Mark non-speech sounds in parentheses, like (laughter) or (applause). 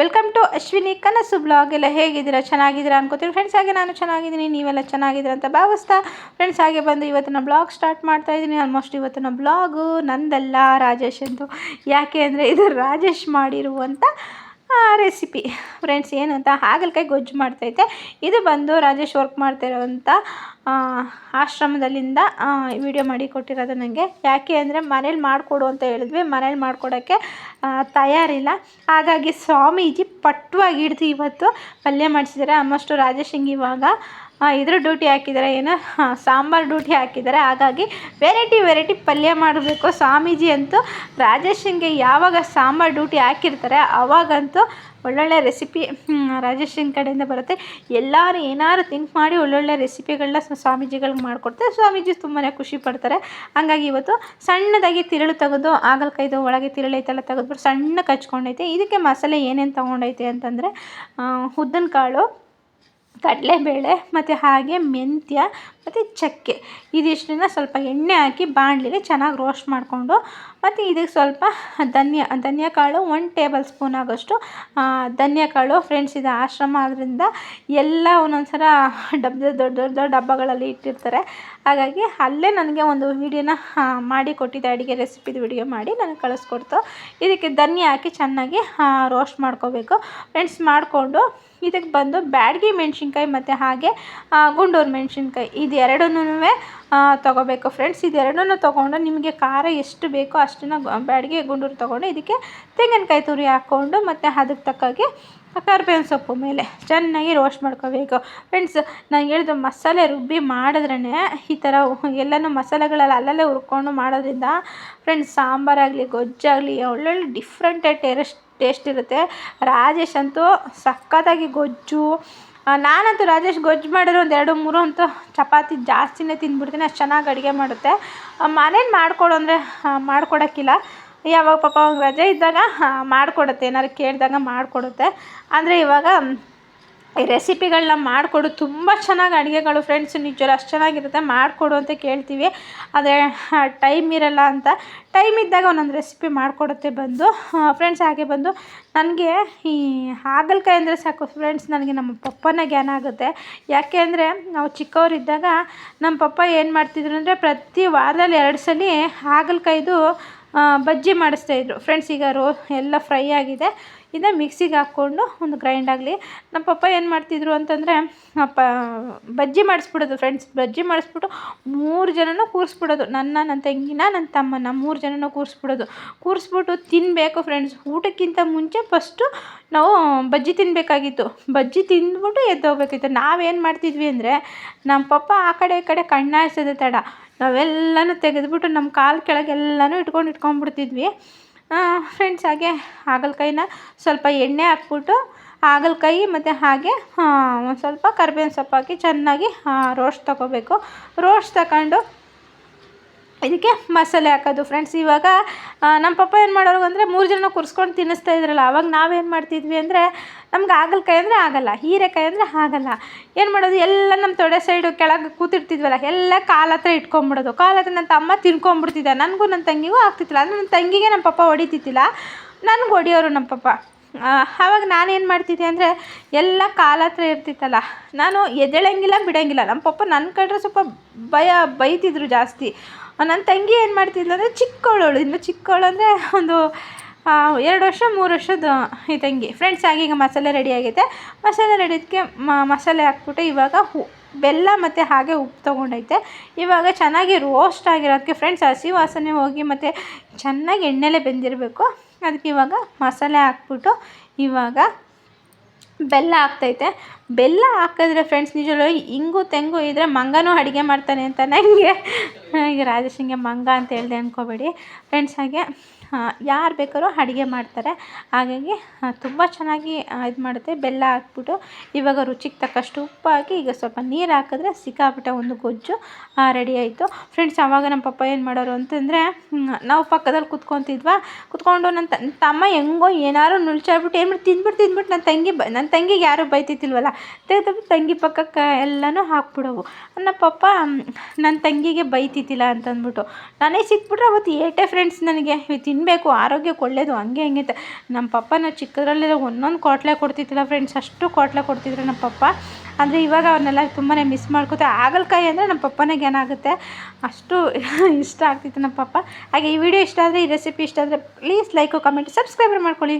Welcome to Ashwini ಕನಸು blog ಎಲ್ಲ ಹೇಗಿದ್ದೀರಾ? ಚೆನ್ನಾಗಿದ್ದೀರಾ ಅನ್ಕೋತೀನಿ. ಫ್ರೆಂಡ್ಸ್ ಹಾಗೆ ನಾನು ಚೆನ್ನಾಗಿದ್ದೀನಿ. ನೀವೆಲ್ಲ ಚೆನ್ನಾಗಿದ್ದೀರಾ ಅಂತ ಭಾವಿಸ್ತಾ ಫ್ರೆಂಡ್ಸ್ ಹಾಗೆ ಬಂದು ಇವತ್ತಿನ ಬ್ಲಾಗ್ ಸ್ಟಾರ್ಟ್ ಮಾಡ್ತಾ ಇದ್ದೀನಿ. ಆಲ್ಮೋಸ್ಟ್ ಇವತ್ತಿನ ಬ್ಲಾಗು ನಂದಲ್ಲ ರಾಜೇಶ್ ಎಂದು. ಯಾಕೆ ಅಂದರೆ ಇದು ರಾಜೇಶ್ ಮಾಡಿರುವಂಥ ರೆಸಿಪಿ ಫ್ರೆಂಡ್ಸ್ ಏನಂತ? ಹಾಗಲಕಾಯಿ ಗೊಜ್ಜು ಮಾಡ್ತೈತೆ. ಇದು ಬಂದು ರಾಜೇಶ್ ವರ್ಕ್ ಮಾಡ್ತಿರೋವಂಥ ಆಶ್ರಮದಲ್ಲಿಂದ ವಿಡಿಯೋ ಮಾಡಿ ಕೊಟ್ಟಿರೋದು ನನಗೆ ಯಾಕೆ ಅಂದರೆ ಮನೇಲಿ ಮಾಡಿಕೊಡು ಅಂತ ಹೇಳಿದ್ವಿ. ಮನೇಲಿ ಮಾಡಿಕೊಡೋಕ್ಕೆ ತಯಾರಿಲ್ಲ. ಹಾಗಾಗಿ ಸ್ವಾಮೀಜಿ ಪಟ್ವಾಗಿ ಹಿಡ್ದು ಇವತ್ತು ಪಲ್ಯ ಮಾಡಿಸಿದ್ದಾರೆ ಅಮ್ಮಷ್ಟು ರಾಜೇಶ್ ಹಿಂಗೆ ಇವಾಗ ಇದ್ರ ಡ್ಯೂಟಿ ಹಾಕಿದ್ದಾರೆ ಏನು ಸಾಂಬಾರು ಡ್ಯೂಟಿ ಹಾಕಿದ್ದಾರೆ ಹಾಗಾಗಿ ವೆರೈಟಿ ವೆರೈಟಿ ಪಲ್ಯ ಮಾಡಬೇಕು. ಸ್ವಾಮೀಜಿ ಅಂತೂ ರಾಜೇಶನ್ಗೆ ಯಾವಾಗ ಸಾಂಬಾರು ಡ್ಯೂಟಿ ಹಾಕಿರ್ತಾರೆ ಆವಾಗಂತೂ ಒಳ್ಳೊಳ್ಳೆ ರೆಸಿಪಿ ರಾಜೇಶನ್ ಕಡೆಯಿಂದ ಬರುತ್ತೆ. ಎಲ್ಲರೂ ಏನಾದ್ರು ತಿಂಕ್ ಮಾಡಿ ಒಳ್ಳೊಳ್ಳೆ ರೆಸಿಪಿಗಳನ್ನ ಸ್ವಾಮೀಜಿಗಳಿಗೆ ಮಾಡಿಕೊಡ್ತಾರೆ. ಸ್ವಾಮೀಜಿ ತುಂಬಾ ಖುಷಿ ಪಡ್ತಾರೆ. ಹಾಗಾಗಿ ಇವತ್ತು ಸಣ್ಣದಾಗಿ ತಿರುಳು ತೆಗೆದು ಆಗಲಕಾಯ್ದು ಒಳಗೆ ತಿರುಳು ಐತೆಲ್ಲ ತೆಗೆದ್ಬಿಟ್ಟು ಸಣ್ಣ ಹಚ್ಕೊಂಡೈತೆ ಇದಕ್ಕೆ ಮಸಾಲೆ ಏನೇನು ತೊಗೊಂಡೈತೆ ಅಂತಂದರೆ ಉದ್ದಿನ ಕಾಳು ಕಡಲೆಬೇಳೆ ಮತ್ತು ಹಾಗೆ ಮೆಂತ್ಯ ಮತ್ತು ಚಕ್ಕೆ. ಇದಿಷ್ಟನ್ನ ಸ್ವಲ್ಪ ಎಣ್ಣೆ ಹಾಕಿ ಬಾಣಲಿಗೆ ಚೆನ್ನಾಗಿ ರೋಸ್ಟ್ ಮಾಡಿಕೊಂಡು, ಮತ್ತು ಇದಕ್ಕೆ ಸ್ವಲ್ಪ ಧನ್ಯ ಕಾಳು ಒನ್ ಟೇಬಲ್ ಸ್ಪೂನ್ ಆಗೋಷ್ಟು ಧನ್ಯಕಾಳು ಫ್ರೆಂಡ್ಸ್ ಇದು ಆಶ್ರಮ ಆದ್ದರಿಂದ ಎಲ್ಲ ಒಂದೊಂದು ಸಲ ಡಬ್ಬ ದೊಡ್ಡ ದೊಡ್ಡ ದೊಡ್ಡ ಡಬ್ಬಗಳಲ್ಲಿ ಇಟ್ಟಿರ್ತಾರೆ. ಹಾಗಾಗಿ ಅಲ್ಲೇ ನನಗೆ ಒಂದು ವೀಡಿಯೋನ ಮಾಡಿ ಕೊಟ್ಟಿದ್ದೆ ಅಡುಗೆ ರೆಸಿಪಿದು ವಿಡಿಯೋ ಮಾಡಿ ನನಗೆ ಕಳಿಸ್ಕೊಡ್ತು. ಇದಕ್ಕೆ ಧನ್ಯ ಹಾಕಿ ಚೆನ್ನಾಗಿ ರೋಸ್ಟ್ ಮಾಡ್ಕೋಬೇಕು. ಫ್ರೆಂಡ್ಸ್ ಮಾಡಿಕೊಂಡು, ಇದಕ್ಕೆ ಬಂದು ಬ್ಯಾಡಗಿ ಮೆಣಸಿನ್ಕಾಯಿ ಮತ್ತು ಹಾಗೆ ಗುಂಡೂರು ಮೆಣಸಿನ್ಕಾಯಿ. ಇದು ಎರಡನ್ನೂ ತೊಗೋಬೇಕು ಫ್ರೆಂಡ್ಸ್ ಇದೆರಡನ್ನೂ ತೊಗೊಂಡು ನಿಮಗೆ ಖಾರ ಎಷ್ಟು ಬೇಕೋ ಅಷ್ಟನ್ನು ಬ್ಯಾಡಿಗೆ ಗುಂಡೂರು ತೊಗೊಂಡು ಇದಕ್ಕೆ ತೆಂಗಿನಕಾಯಿ ತುರಿ ಹಾಕ್ಕೊಂಡು ಮತ್ತು ಅದಕ್ಕೆ ತಕ್ಕಾಗೆ ಕರ್ಬೇವಿನ ಸೊಪ್ಪು ಮೇಲೆ ಚೆನ್ನಾಗಿ ರೋಸ್ಟ್ ಮಾಡ್ಕೋಬೇಕು. ಫ್ರೆಂಡ್ಸ್ ನಾನು ಹೇಳಿದ ಮಸಾಲೆ ರುಬ್ಬಿ ಮಾಡಿದ್ರೇ ಈ ಥರ ಎಲ್ಲನೂ ಮಸಾಲೆಗಳೆಲ್ಲ ಅಲ್ಲಲ್ಲೇ ಹುರ್ಕೊಂಡು ಮಾಡೋದ್ರಿಂದ ಫ್ರೆಂಡ್ಸ್ ಸಾಂಬಾರಾಗಲಿ ಗೊಜ್ಜಾಗಲಿ ಒಳ್ಳೊಳ್ಳೆ ಡಿಫ್ರೆಂಟ್ ಟೇಸ್ಟ್ ಟೇಸ್ಟ್ ಇರುತ್ತೆ. ರಾಜೇಶ್ ಅಂತೂ ಸಖತ್ತಾಗಿ ಗೊಜ್ಜು ನಾನಂತೂ ರಾಜೇಶ್ ಗೊಜ್ಜು ಮಾಡಿರೋ ಒಂದು ಎರಡು ಮೂರು ಅಂತೂ ಚಪಾತಿ ಜಾಸ್ತಿನೇ ತಿಂದ್ಬಿಡ್ತೀನಿ, ಅಷ್ಟು ಚೆನ್ನಾಗಿ ಅಡುಗೆ ಮಾಡುತ್ತೆ. ಮನೇಲಿ ಮಾಡಿಕೊಡು ಅಂದರೆ ಮಾಡ್ಕೊಡೋಕ್ಕಿಲ್ಲ. ಯಾವಾಗ ಪಾಪ ರಜೆ ಇದ್ದಾಗ ಮಾಡಿಕೊಡುತ್ತೆ, ಏನಾದ್ರು ಕೇಳಿದಾಗ ಮಾಡಿಕೊಡುತ್ತೆ. ಅಂದರೆ ಇವಾಗ ಈ ರೆಸಿಪಿಗಳನ್ನ ಮಾಡಿಕೊಡು. ತುಂಬ ಚೆನ್ನಾಗಿ ಅಡುಗೆಗಳು ಫ್ರೆಂಡ್ಸ್ ನಿಜವಾಗ್ಲೂ ಅಷ್ಟು ಚೆನ್ನಾಗಿರುತ್ತೆ. ಮಾಡಿಕೊಡು ಅಂತ ಕೇಳ್ತೀವಿ. ಆದರೆ ಟೈಮ್ ಇರಲ್ಲ ಅಂತ. ಟೈಮ್ ಇದ್ದಾಗ ಒಂದೊಂದು ರೆಸಿಪಿ ಮಾಡಿಕೊಡುತ್ತೆ ಬಂದು. ಫ್ರೆಂಡ್ಸ್ ಹಾಗೆ ಬಂದು. ನನಗೆ ಈ ಹಾಗಲಕಾಯಿ ಅಂದರೆ ಸಾಕು. ಫ್ರೆಂಡ್ಸ್ ನನಗೆ ನಮ್ಮ ಪಪ್ಪನ ಜ್ಞಾನ ಆಗುತ್ತೆ. ಯಾಕೆ ಅಂದರೆ, ನಾವು ಚಿಕ್ಕವರಿದ್ದಾಗ ನಮ್ಮ ಪಪ್ಪ ಏನು ಮಾಡ್ತಿದ್ರು ಅಂದರೆ ಪ್ರತಿ ವಾರದಲ್ಲಿ ಎರಡು ಸಲ ಹಾಗಲಕಾಯ್ದು ಬಜ್ಜಿ ಮಾಡಿಸ್ತಾಯಿದ್ರು ಫ್ರೆಂಡ್ಸ್ ಈಗ ರೋ, ಎಲ್ಲ ಫ್ರೈ ಆಗಿದೆ. ಇದನ್ನ ಮಿಕ್ಸಿಗೆ ಹಾಕ್ಕೊಂಡು ಒಂದು ಗ್ರೈಂಡ್ ಆಗಲಿ. ನಮ್ಮ ಪಪ್ಪ ಏನು ಮಾಡ್ತಿದ್ರು ಅಂತಂದರೆ ಪ, ಬಜ್ಜಿ ಮಾಡಿಸ್ಬಿಡೋದು ಫ್ರೆಂಡ್ಸ್ ಬಜ್ಜಿ ಮಾಡಿಸ್ಬಿಟ್ಟು ಮೂರು ಜನನೂ ಕೂರಿಸ್ಬಿಡೋದು. ನನ್ನ ನನ್ನ ತಂಗಿನ, ನನ್ನ ತಮ್ಮನ ಮೂರು ಜನನೂ ಕೂರಿಸ್ಬಿಡೋದು. ಕೂರಿಸ್ಬಿಟ್ಟು ತಿನ್ನಬೇಕು ಫ್ರೆಂಡ್ಸ್ ಊಟಕ್ಕಿಂತ ಮುಂಚೆ ಫಸ್ಟು ನಾವು ಬಜ್ಜಿ ತಿನ್ನಬೇಕಾಗಿತ್ತು ಬಜ್ಜಿ ತಿಂದ್ಬಿಟ್ಟು ಎದ್ದೋಗ್ಬೇಕಿತ್ತು. ನಾವೇನು ಮಾಡ್ತಿದ್ವಿ ಅಂದರೆ ನಮ್ಮ ಪಪ್ಪ ಆ ಕಡೆ ಈ ಕಡೆ ಕಣ್ಣಾಯಿಸೋದೇ ತಡ. ನಾವೆಲ್ಲನೂ ತೆಗೆದ್ಬಿಟ್ಟು ನಮ್ಮ ಕಾಲು ಕೆಳಗೆಲ್ಲನೂ ಇಟ್ಕೊಂಡು ಇಟ್ಕೊಂಡ್ಬಿಡ್ತಿದ್ವಿ. ಫ್ರೆಂಡ್ಸ್ ಹಾಗೆ ಹಾಗಲಕಾಯಿನ ಸ್ವಲ್ಪ ಎಣ್ಣೆ ಹಾಕ್ಬಿಟ್ಟು ಹಾಗಲಕಾಯಿ ಮತ್ತು ಹಾಗೆ ಒಂದು ಸ್ವಲ್ಪ ಕರ್ಬೇವಿನ ಸೊಪ್ಪು ಹಾಕಿ ಚೆನ್ನಾಗಿ ರೋಸ್ಟ್ ತಗೋಬೇಕು. ರೋಸ್ಟ್ ತಗೊಂಡು ಇದಕ್ಕೆ ಮಸಾಲೆ ಹಾಕೋದು ಫ್ರೆಂಡ್ಸ್ ಇವಾಗ ನಮ್ಮ ಪಪ್ಪ ಏನು ಮಾಡೋರು ಅಂದರೆ ಮೂರು ಜನ ಕುರ್ಸ್ಕೊಂಡು ತಿನ್ನಿಸ್ತಾ ಇದ್ರಲ್ಲ, ಅವಾಗ ನಾವೇನು ಮಾಡ್ತಿದ್ವಿ ಅಂದರೆ ನಮ್ಗೆ ಹಾಗಲಕಾಯಿ ಅಂದರೆ ಆಗಲ್ಲ, ಹೀರೆಕಾಯಿ ಅಂದರೆ ಆಗಲ್ಲ. ಏನು ಮಾಡೋದು, ಎಲ್ಲ ನಮ್ಮ ತೊಡೆ ಸೈಡು ಕೆಳಗೆ ಕೂತಿರ್ತಿದ್ವಲ್ಲ, ಎಲ್ಲ ಕಾಲ ಹತ್ರ ಇಟ್ಕೊಂಬಿಡೋದು. ಕಾಲ ಹತ್ರ ನನ್ನ ತಮ್ಮ ತಿನ್ಕೊಂಡ್ಬಿಡ್ತಿದ್ದ ನನಗೂ ನನ್ನ ತಂಗಿಗೂ ಆಗ್ತಿತ್ತಿಲ್ಲ ಅಂದರೆ ನನ್ನ ತಂಗಿಗೆ ನಮ್ಮ ಪಪ್ಪ ಹೊಡಿತಿತ್ತಿಲ್ಲ ನನಗೆ ಹೊಡಿಯೋರು ನಮ್ಮ ಪಪ್ಪ. ಆವಾಗ ನಾನೇನು ಮಾಡ್ತಿದ್ದೆ ಅಂದರೆ ಎಲ್ಲ ಕಾಲ ಹತ್ರ ಇರ್ತಿತ್ತಲ್ಲ, ನಾನು ಎದ್ದೇಳಂಗಿಲ್ಲ, ಬಿಡೋಂಗಿಲ್ಲ. ನಮ್ಮ ಪಪ್ಪ ನನ್ನ ಕಂಡ್ರೆ ಸ್ವಲ್ಪ ಭಯ, ಬೈತಿದ್ರು ಜಾಸ್ತಿ. ನನ್ನ ತಂಗಿ ಏನು ಮಾಡ್ತಿದ್ಲು ಅಂದರೆ ಚಿಕ್ಕವಳು ಇನ್ನು ಚಿಕ್ಕವಳು ಅಂದರೆ ಒಂದು ಎರಡು ವರ್ಷ, ಮೂರು ವರ್ಷದ ಈ ತಂಗಿ. ಫ್ರೆಂಡ್ಸ್ ಆಗಿ ಈಗ ಮಸಾಲೆ ರೆಡಿ ಆಗೈತೆ. ಮಸಾಲೆ ರೆಡಿದಕ್ಕೆ ಮಸಾಲೆ ಹಾಕ್ಬಿಟ್ಟು ಇವಾಗ ಹು, ಬೆಲ್ಲ ಮತ್ತು ಹಾಗೆ ಉಪ್ಪು ತೊಗೊಂಡೈತೆ. ಇವಾಗ ಚೆನ್ನಾಗಿ ರೋಸ್ಟ್ ಆಗಿರೋದಕ್ಕೆ ಫ್ರೆಂಡ್ಸ್ ಹಸಿ ವಾಸನೆ ಹೋಗಿ ಮತ್ತು ಚೆನ್ನಾಗಿ ಎಣ್ಣೆಲೆ ಬೆಂದಿರಬೇಕು. ಅದಕ್ಕೆ ಇವಾಗ ಮಸಾಲೆ ಹಾಕ್ಬಿಟ್ಟು ಇವಾಗ ಬೆಲ್ಲ ಹಾಕ್ತೈತೆ. ಬೆಲ್ಲ ಹಾಕಿದ್ರೆ ಫ್ರೆಂಡ್ಸ್ ನಿಜವೂ ಇಂಗು ತೆಂಗು ಇದ್ದರೆ ಮಂಗನೂ ಅಡುಗೆ ಮಾಡ್ತಾನೆ ಅಂತ ನನಗೆ ಈಗ ರಾಜಶಿಂಗೆ ಮಂಗ ಅಂತ ಹೇಳಿದೆ ಅಂದ್ಕೋಬೇಡಿ ಫ್ರೆಂಡ್ಸ್ ಹಾಗೆ ಯಾರು ಬೇಕಾದ್ರೂ ಅಡುಗೆ ಮಾಡ್ತಾರೆ. ಹಾಗಾಗಿ ತುಂಬ ಚೆನ್ನಾಗಿ ಇದು ಮಾಡುತ್ತೆ. ಬೆಲ್ಲ ಹಾಕ್ಬಿಟ್ಟು ಇವಾಗ ರುಚಿಗೆ ತಕ್ಕಷ್ಟು ಉಪ್ಪು ಹಾಕಿ ಈಗ ಸ್ವಲ್ಪ ನೀರು ಹಾಕಿದ್ರೆ ಸಿಕ್ಕಾಪಟ್ಟೆ ಒಂದು ಗೊಜ್ಜು ರೆಡಿ ಆಯಿತು. ಫ್ರೆಂಡ್ಸ್ ಆವಾಗ ನಮ್ಮ ಪಪ್ಪ ಏನು ಮಾಡೋರು ಅಂತಂದರೆ ನಾವು ಪಕ್ಕದಲ್ಲಿ ಕುತ್ಕೊತಿದ್ವಾ, ಕುತ್ಕೊಂಡು ನನ್ನ ತಮ್ಮ ಹೆಂಗೋ ಏನಾದ್ರು ನುಳ್ಚಾಡ್ಬಿಟ್ಟು ಏನು ಮಾಡಿ ತಿಂದ್ಬಿಟ್ಟು ತಿಂದ್ಬಿಟ್ಟು ನನ್ನ ತಂಗಿ ನನ್ನ ತಂಗಿಗೆ ಯಾರೂ ಬೈತಿತ್ತಿಲ್ವಲ್ಲ ತೆಗೆದು ತಂಗಿ ಪಕ್ಕಕ್ಕೆ ಎಲ್ಲನೂ ಹಾಕ್ಬಿಡೋವು. ನನ್ನ ಪಪ್ಪ ನನ್ನ ತಂಗಿಗೆ ಬೈತಿದ್ದಿಲ್ಲ ಅಂತಂದ್ಬಿಟ್ಟು. ನಾನೇ ಸಿಕ್ಬಿಟ್ರೆ ಅವತ್ತು ಏಟೆ ಫ್ರೆಂಡ್ಸ್ ನನಗೆ. ತಿನ್ನಬೇಕು ಆರೋಗ್ಯಕ್ಕೆ ಒಳ್ಳೆಯದು ಹಂಗೆ ಹಂಗೆ ಅಂತ ನಮ್ಮ ಪಪ್ಪ ನಾವು ಚಿಕ್ಕದ್ರಲ್ಲೆಲ್ಲ ಒಂದೊಂದು ಕೋಟ್ಲೆ ಕೊಡ್ತಿದ್ದಿಲ್ಲ ಫ್ರೆಂಡ್ಸ್ ಅಷ್ಟು ಕೋಟ್ಲೆ ಕೊಡ್ತಿದ್ರು ನಮ್ಮ ಪಪ್ಪ ಅಂದರೆ ಇವಾಗ ಅವ್ರನ್ನೆಲ್ಲ ತುಂಬಾ ಮಿಸ್ ಮಾಡ್ಕೋತೆ. ಹಾಗಲ್ಕಾಯಿ ಅಂದರೆ ನಮ್ಮ ಪಪ್ಪನಿಗೆ ಏನಾಗುತ್ತೆ? ಅಷ್ಟು (laughs) ಇಷ್ಟ ಆಗ್ತಿತ್ತು ನಮ್ಮ ಪಪ್ಪ ಹಾಗೆ ಈ ವಿಡಿಯೋ ಇಷ್ಟ ಆದರೆ, ಈ ರೆಸಿಪಿ ಇಷ್ಟ ಆದರೆ ಪ್ಲೀಸ್ ಲೈಕು ಕಮೆಂಟ್ ಸಬ್ಸ್ಕ್ರೈಬರ್ ಮಾಡ್ಕೊಳ್ಳಿ.